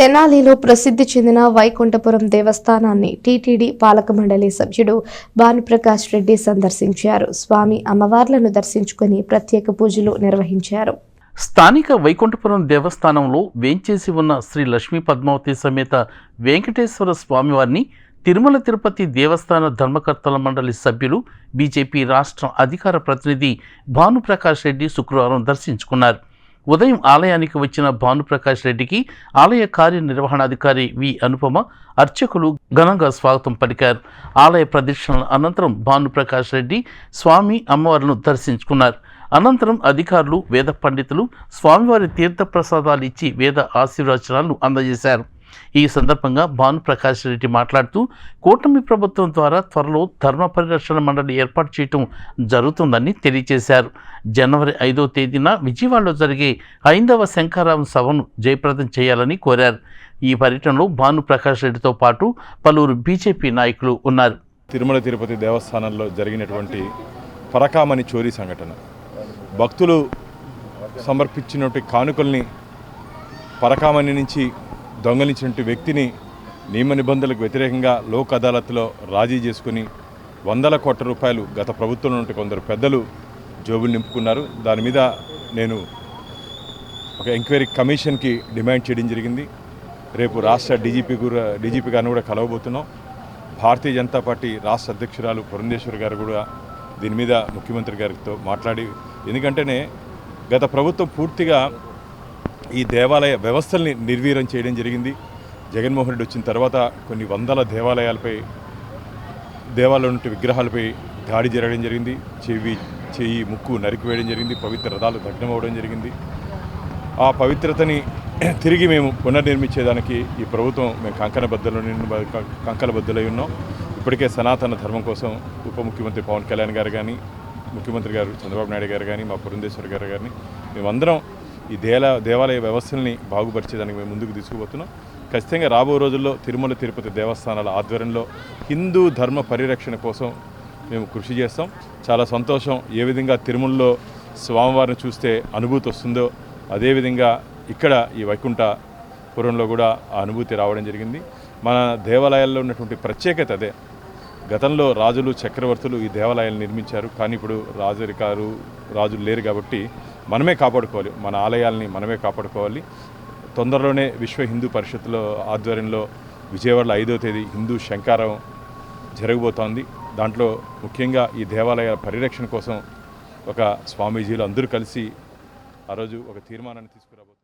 తెనాలిలో ప్రసిద్ధి చెందిన వైకుంఠపురం దేవస్థానాన్ని టీటీడీ పాలక మండలి సభ్యుడు భానుప్రకాష్ రెడ్డి సందర్శించారు. స్వామి అమ్మవార్లను దర్శించుకుని ప్రత్యేక పూజలు నిర్వహించారు. స్థానిక వైకుంఠపురం దేవస్థానంలో వేంచేసి ఉన్న శ్రీ లక్ష్మీ పద్మావతి సమేత వెంకటేశ్వర స్వామివారిని తిరుమల తిరుపతి దేవస్థాన ధర్మకర్తల మండలి సభ్యులు బీజేపీ రాష్ట్ర అధికార ప్రతినిధి భానుప్రకాష్ రెడ్డి శుక్రవారం దర్శించుకున్నారు. ఉదయం ఆలయానికి వచ్చిన భానుప్రకాష్ రెడ్డికి ఆలయ కార్యనిర్వహణాధికారి వి అనుపమ అర్చకులు ఘనంగా స్వాగతం పలికారు. ఆలయ ప్రదక్షిణల అనంతరం భానుప్రకాష్ రెడ్డి స్వామి అమ్మవారిను దర్శించుకున్నారు. అనంతరం అధికారులు వేద పండితులు స్వామివారి తీర్థ ప్రసాదాలు ఇచ్చి వేద ఆశీర్వచనాలను అందజేశారు. ఈ సందర్భంగా భానుప్రకాష్ రెడ్డి మాట్లాడుతూ కూటమి ప్రభుత్వం ద్వారా త్వరలో ధర్మ పరిరక్షణ మండలి ఏర్పాటు చేయటం జరుగుతుందని తెలియజేశారు. జనవరి ఐదో తేదీన విజయవాడలో జరిగే ఐదవ శంఖారావం సభను జయప్రదం చేయాలని కోరారు. ఈ పర్యటనలో భానుప్రకాష్ రెడ్డితో పాటు పలువురు బీజేపీ నాయకులు ఉన్నారు. తిరుమల తిరుపతి దేవస్థానంలో జరిగినటువంటి పరకామణి చోరీ సంఘటన. భక్తులు సమర్పించినటువంటి కానుకల్ని పరకామణి నుంచి దొంగలించినటువంటి వ్యక్తిని నియమ నిబంధనలకు వ్యతిరేకంగా లోక్ అదాలత్లో రాజీ చేసుకుని వందల కోట్ల రూపాయలు గత ప్రభుత్వం నుండి కొందరు పెద్దలు జోబులు నింపుకున్నారు. దాని మీద నేను ఒక ఎంక్వైరీ కమిషన్కి డిమాండ్ చేయడం జరిగింది. రేపు రాష్ట్ర డీజీపీ కూడా డీజీపీ గారిని కూడా కలవబోతున్నాం. భారతీయ జనతా పార్టీ రాష్ట్ర అధ్యక్షురాలు పురంధేశ్వర్ గారు కూడా దీని మీద ముఖ్యమంత్రి గారితో మాట్లాడి ఎందుకంటేనే గత ప్రభుత్వం పూర్తిగా ఈ దేవాలయ వ్యవస్థల్ని నిర్వీర్యం చేయడం జరిగింది. జగన్మోహన్ రెడ్డి వచ్చిన తర్వాత కొన్ని వందల దేవాలయాలపై దేవాలయం నుండి విగ్రహాలపై దాడి జరగడం జరిగింది. చెవి చెయ్యి ముక్కు నరికివేయడం జరిగింది. పవిత్ర రథాలు దగ్నం అవ్వడం జరిగింది. ఆ పవిత్రతని తిరిగి మేము పునర్నిర్మించేదానికి ఈ ప్రభుత్వం మేము కంకణబద్దలు కంకణబద్దులై ఉన్నాం. ఇప్పటికే సనాతన ధర్మం కోసం ఉప ముఖ్యమంత్రి పవన్ కళ్యాణ్ గారు కానీ ముఖ్యమంత్రి గారు చంద్రబాబు నాయుడు గారు కానీ మా పురంధేశ్వర్ గారు కానీ మేమందరం ఈ దేల దేవాలయ వ్యవస్థల్ని బాగుపరిచేదానికి మేము ముందుకు తీసుకుపోతున్నాం. ఖచ్చితంగా రాబో రోజుల్లో తిరుమల తిరుపతి దేవస్థానాల ఆధ్వర్యంలో హిందూ ధర్మ పరిరక్షణ కోసం మేము కృషి చేస్తాం. చాలా సంతోషం ఏ విధంగా తిరుమలలో స్వామివారిని చూస్తే అనుభూతి వస్తుందో అదేవిధంగా ఇక్కడ ఈ వైకుంఠపురంలో కూడా ఆ అనుభూతి రావడం జరిగింది. మన దేవాలయాల్లో ఉన్నటువంటి ప్రత్యేకత అదే. గతంలో రాజులు చక్రవర్తులు ఈ దేవాలయాలు నిర్మించారు. కానీ ఇప్పుడు రాజరికారు రాజులు లేరు కాబట్టి మనమే కాపాడుకోవాలి. మన ఆలయాల్ని మనమే కాపాడుకోవాలి. తొందరలోనే విశ్వ హిందూ పరిషత్లో ఆధ్వర్యంలో విజయవాడలో ఐదో తేదీ హిందూ శంకారం జరగబోతోంది. దాంట్లో ముఖ్యంగా ఈ దేవాలయాల పరిరక్షణ కోసం ఒక స్వామీజీలు అందరూ కలిసి ఆ రోజు ఒక తీర్మానాన్ని తీసుకురాబోతున్నారు.